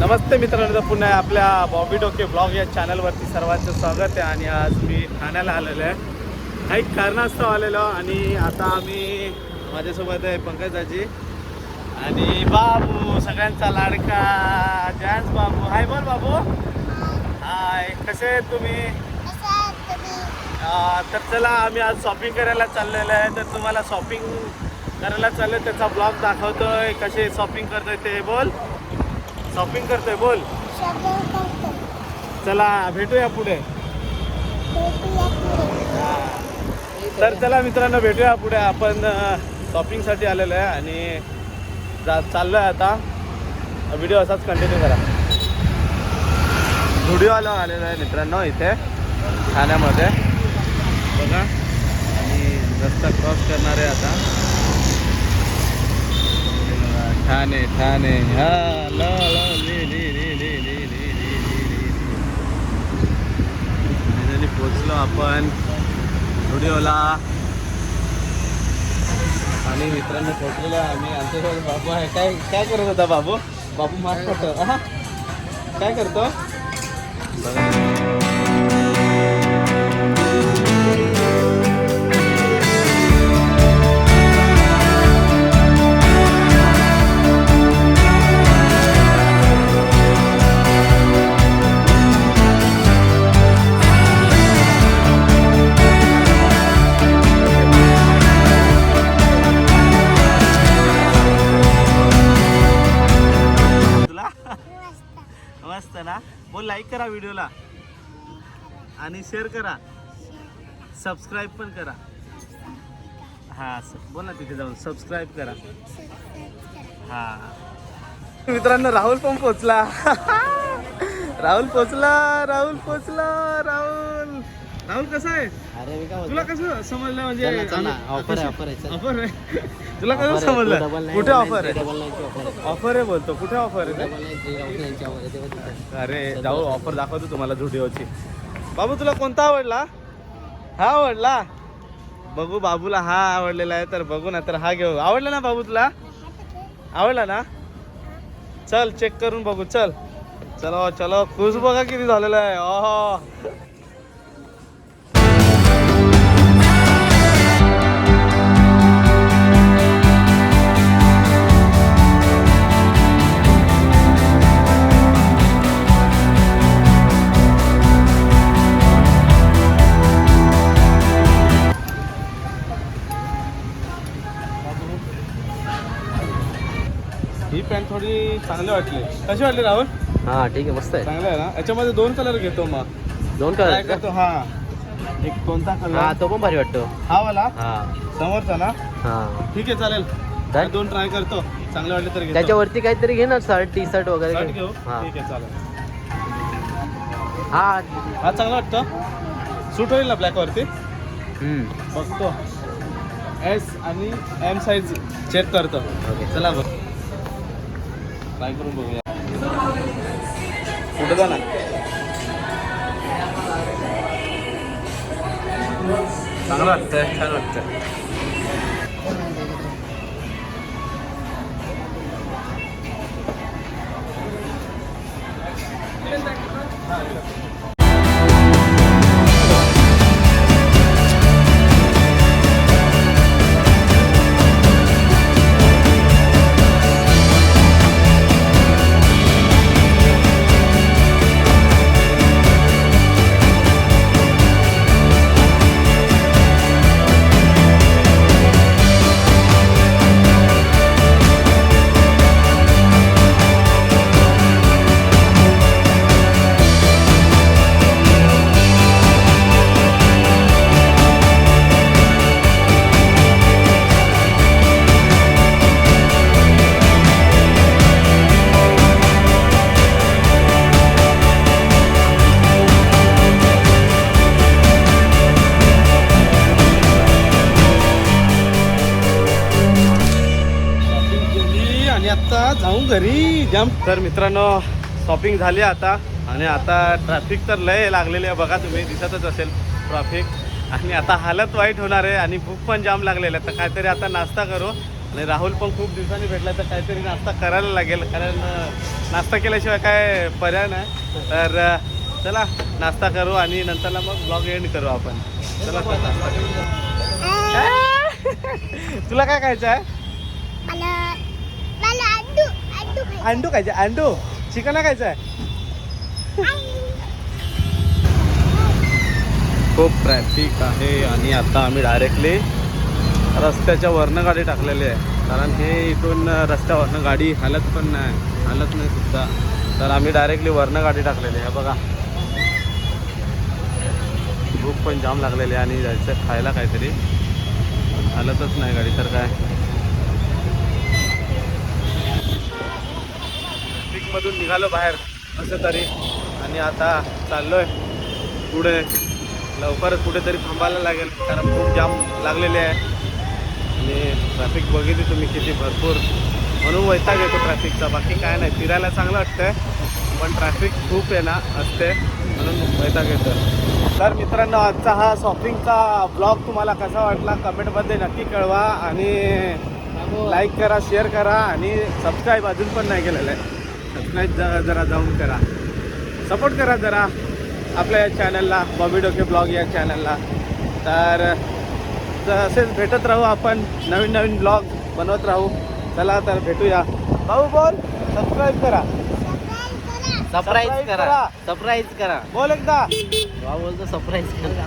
नमस्ते मित्रांनो पुन्हा आपल्या बॉबी डोके ब्लॉग या चॅनलवरती सर्वांचं स्वागत आहे आणि आज मी ठाण्याला आलेलो आहे. काही कारणास्तव आलेलो आणि आता आम्ही माझ्यासोबत आहे पंकजाजी आणि बाबू सगळ्यांचा लाडका जॅन्स बाबू. हाय बोल बाबू. हाय कसे आहेत तुम्ही? तर चला आम्ही आज शॉपिंग करायला चाललेलो आहे. तर तुम्हाला शॉपिंग करायला चाललं त्याचा ब्लॉग दाखवतोय कसे शॉपिंग करतोय ते बोल. शॉपिंग करतोय बोल. चला भेटूया पुढे. तर चला मित्रांनो भेटूया पुढे. आपण शॉपिंगसाठी आलेलो आहे आणि जा चाललो आहे आता. व्हिडिओ असाच कंटिन्यू करा. व्हिडिओला आलेलो आहे मित्रांनो इथे ठाण्यामध्ये. बघा. आणि रस्ता क्रॉस करणार आहे आता. ठाणे ठाणे हा ल पोचलो आपण स्टुडिओला आणि मित्रांनी पोचलेलो आम्ही. आमच्या बाबू आहे. काय काय करत होता बाबू? बाबू मास्क काय करतो? लाईक करा व्हिडिओला. आणि शेअर करा. सबस्क्राईब पण करा. हां सर बोला तिथे जाऊन. सबस्क्राईब करा. हां. मित्रांनो राहुल पण पोचला. राहुल पोचला राहुल पोचला राहुल. राहुल कसा आहे? अरे मी काय तुला कसं समजलं म्हणजे चला, चला. आम्ही- ऑफर आहे, ऑफर आहे, चला. ऑफर आहे? तुला कसं समजलं? कुठे ऑफर आहे? ऑफर आहे. ऑफर आहे बोलतो. कुठे ऑफर आहे? ते? तेव्हा तिथे. अरे जाऊ ऑफर दाखवतो तुम्हाला झुडिओची. बाबू तुला कोणता आवडला? हा आवडला? बघू बाबूला हा आवडलेला आहे तर बघू ना तर हा घेऊ. आवडला ना बाबू तुला? आवडला ना? चल चेक करून बघू. चल. चलो चलो. खुश बघा किती झालेलं आहे. ओहो. ही पॅन्ट थोडी चांगली वाटली. कशी वाटली राहुल? हा ठीक आहे मस्त आहे. चांगलं आहे ना? याच्यामध्ये दोन कलर घेतो मग. दोन काय कलर करतो? हा. एक कोणता हा कलर तो पण भारी वाटतो. हा वाला? हा. समोरचा ना? हा. ठीक आहे चालेल. काय? दोन ट्राय करतो. चांगले वाटले तर घेतो. त्याच्यावरती काहीतरी घे ना शर्ट टी शर्ट वगैरे शर्ट घे. घेऊ? हा. ठीक आहे चालेल. हा. हा चांगला वाटतं. सूट होईल ना ब्लॅकवरती हम्म. बघतो. एस आणि एम साईज चेक करतो. ओके चला बघ. ट्राय करून बघूया. कुठं जाणार? चांगलं वाटतंय छान वाटतं शॉपिंग घरी. जाम. तर मित्रांनो शॉपिंग झाली आता. आणि आता ट्रॅफिक तर लय लागलेली आहे. बघा तुम्ही दिसतच असेल ट्रॅफिक आणि आता हालत वाईट होणार आहे आणि भूक पण जाम लागलेलं आहे. तर काहीतरी आता नाश्ता करू. आणि राहुल पण खूप दिवसांनी भेटला तर काहीतरी नाश्ता करायला लागेल. कारण नाश्ता केल्याशिवाय काय पर्याय नाही. तर चला नाश्ता करू आणि नंतरला मग ब्लॉग एंड करू आपण. चला नाश्ता करू. तुला काय खायचं आहे अंडू खायचं अंडू. चिकन खायचं आहे खूप ट्रॅफिक आहे आणि आता आम्ही डायरेक्टली रस्त्याच्या वरनं गाडी टाकलेली आहे. कारण हे इथून रस्त्यावरनं गाडी हलत पण नाही हलत नाही सुद्धा. तर आम्ही डायरेक्टली वरनं गाडी टाकलेली आहे. बघा. भूक पण जाम लागलेली आहे आणि जायचं खायला काहीतरी. हलतच नाही गाडी तर काय? ट्रॅफिकमधून निघालो बाहेर असं तरी. आणि आता चाललोय पुढे. लवकरच कुठेतरी थांबायला लागेल कारण खूप जाम लागलेले आहे. आणि ट्रॅफिक बघितली तुम्ही किती भरपूर. म्हणून वैताग येतो ट्रॅफिकचा बाकी काय नाही फिरायला चांगलं वाटतंय पण ट्रॅफिक खूप आहे ना असते. म्हणून वैताग येतं तर मित्रांनो आजचा हा शॉपिंगचा ब्लॉग तुम्हाला कसा वाटला कमेंटमध्ये नक्की कळवा. आणि लाईक करा शेअर करा आणि सबस्क्राईब अजून पण नाही केलेलं आहे. सबस्क्राईब जरा जरा जाऊन करा. सपोर्ट करा जरा. आपल्या या चॅनलला बॉबी डोके ब्लॉग या चॅनलला तर असेच भेटत राहू आपण नवीन नवीन ब्लॉग बनवत राहू. चला तर भेटूया. भाऊ बोल सबस्क्राईब करा. सरप्राईज करा. सरप्राईज करा. बोल एकदा. भाऊ बोलतो सरप्राईज करा.